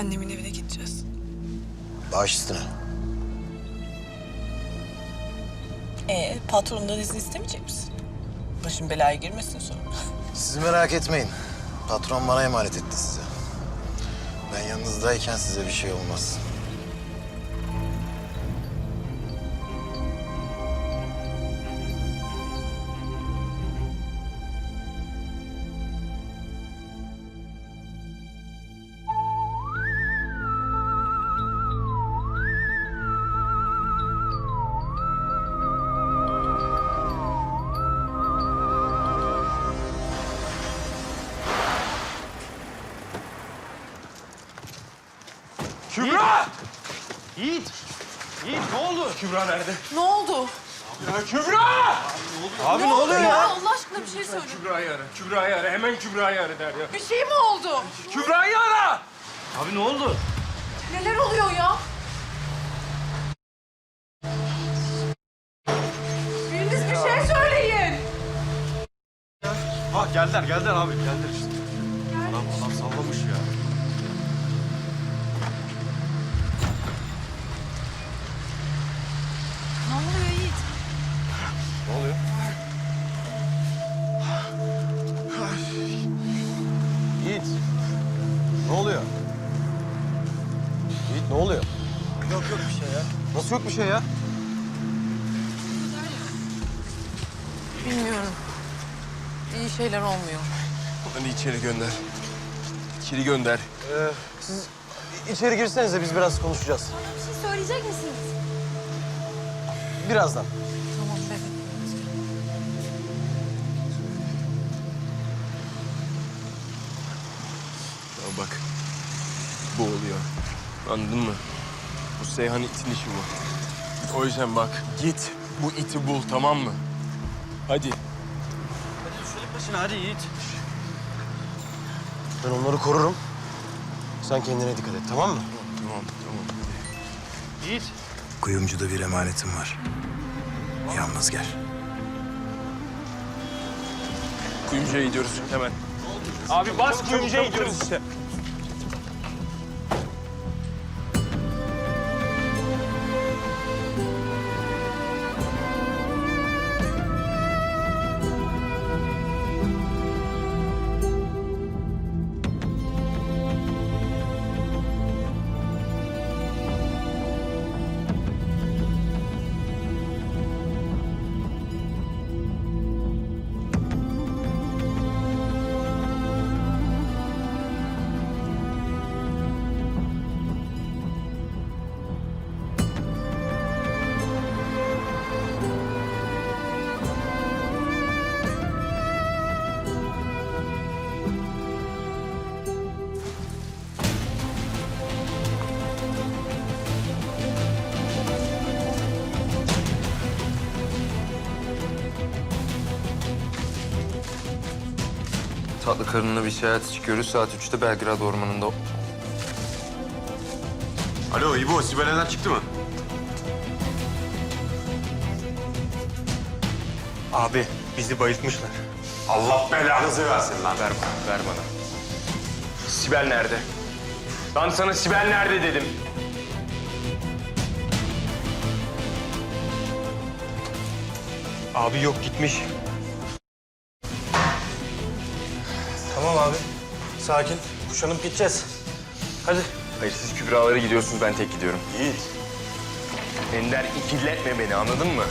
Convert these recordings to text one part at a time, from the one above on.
Annemin evine gideceğiz. Baş üstüne. Ee, patronundan izin istemeyecek misin? Başın belaya girmesin sonra. Siz merak etmeyin. Patron bana emanet etti size. Ben yanınızdayken size bir şey olmaz. Kübra! Yiğit! Yiğit ne oldu? Kübra nerede? Ne oldu? Ya Kübra! Abi ne oluyor ya? Allah aşkına bir şey söyle. Kübra'yı ara, Kübra'yı ara. Hemen Kübra'yı ara der ya. Bir şey mi oldu? Kübra'yı ara! Abi ne oldu? Neler oluyor ya? Biriniz bir şey söyleyin. Ha geldiler, geldiler abi. Geldiler işte. Adam, adam sallamış ya. Ne oluyor? Yok yok bir şey ya. Nasıl yok bir şey ya? Bilmiyorum. İyi şeyler olmuyor. Beni içeri gönder. İçeri gönder. Ee, siz içeri girsenize biz biraz konuşacağız. Bir şey söyleyecek misiniz? Birazdan. Tamam Anladın mı? Bu Seyhan itin işi bu. O yüzden bak git bu iti bul tamam mı? Hadi. Başına hadi Yiğit. Ben onları korurum. Sen kendine dikkat et tamam mı? Tamam tamam. Yiğit. Kuyumcuda bir emanetim var. Yalnız gel. Kuyumcuya gidiyoruz hemen. Abi bas kuyumcuya gidiyoruz işte. Tatlı karınla bir seyahate çıkıyoruz. Saat 3'te Belgrad Ormanı'nda. Alo İbo, Sibel'den çıktı mı? Abi bizi bayıltmışlar. Allah belanızı versin lan. Ver bana, ver bana. Sibel nerede? Ben sana Sibel nerede dedim. Abi yok gitmiş. Abi. Sakin. Kuşanıp gideceğiz. Hadi. Hayır siz Kübra'lara gidiyorsunuz ben tek gidiyorum. Yiğit. Ender ikiletme beni anladın mı?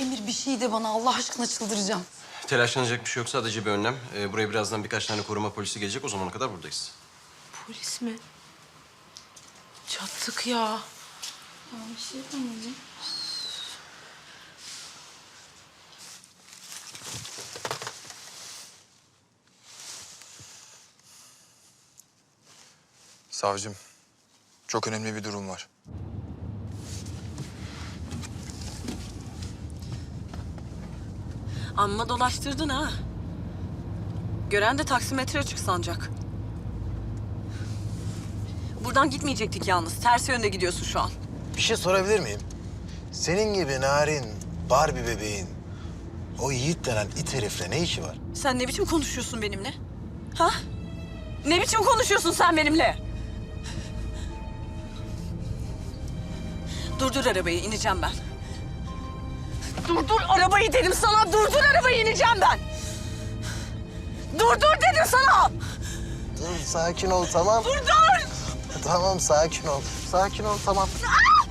Emir bir şey de bana Allah aşkına çıldıracağım. Telaşlanacak bir şey yok. Sadece bir önlem. Ee, buraya birazdan birkaç tane koruma polisi gelecek. O zamana kadar buradayız. Polis mi? Çattık ya. Bir şey yapamayacağım. Savcım, çok önemli bir durum var. Amma dolaştırdın ha. Gören de taksimetre açık sanacak. Buradan gitmeyecektik yalnız. Ters yönde gidiyorsun şu an. Bir şey sorabilir miyim? Senin gibi narin, Barbie bebeğin o Yiğit denen it herifle ne işi var? Sen ne biçim konuşuyorsun benimle? Ha? Ne biçim konuşuyorsun sen benimle? Durdur arabayı, ineceğim ben. Durdur arabayı dedim sana, durdur arabayı, ineceğim ben. Durdur dedim sana. Dur sakin ol tamam. Durdur. Tamam sakin ol. Sakin ol tamam. Belanı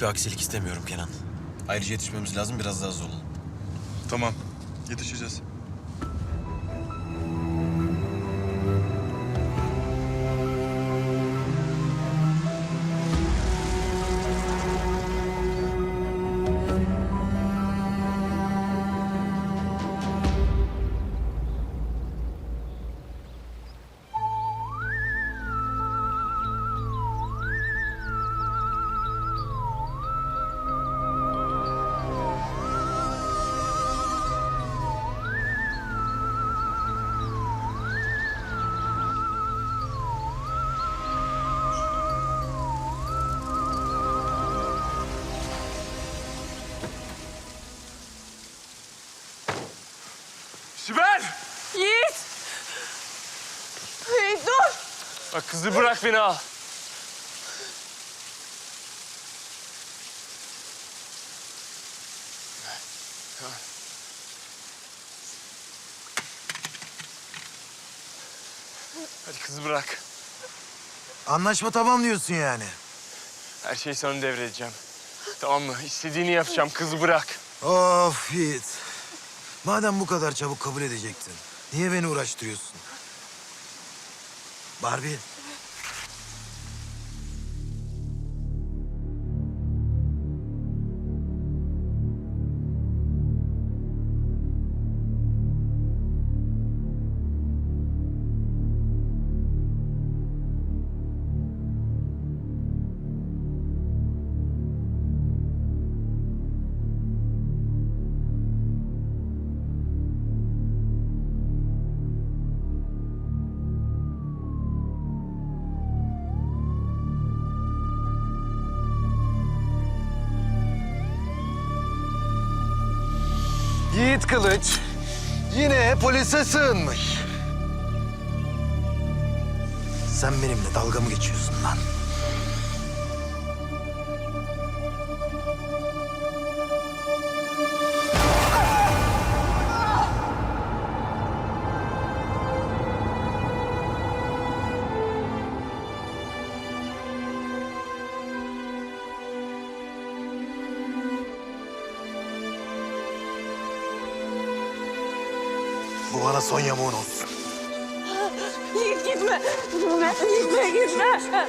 hiçbir aksilik istemiyorum Kenan. Ayrıca yetişmemiz lazım biraz daha hızlı olalım. Tamam. Yetişeceğiz. Sibel! Yiğit. Yiğit dur. Bak kızı bırak beni al. Hadi kızı bırak. Anlaşma tamam diyorsun yani. Her şeyi sana devredeceğim. Tamam mı? İstediğini yapacağım. Kızı bırak. Of Yiğit. Madem bu kadar çabuk kabul edecektin, niye beni uğraştırıyorsun? Barbie. Yiğit Kılıç yine polise sığınmış. Sen benimle dalga mı geçiyorsun lan? Bu bana son yamuğun olsun. Yiğit gitme. Gitme, gitme.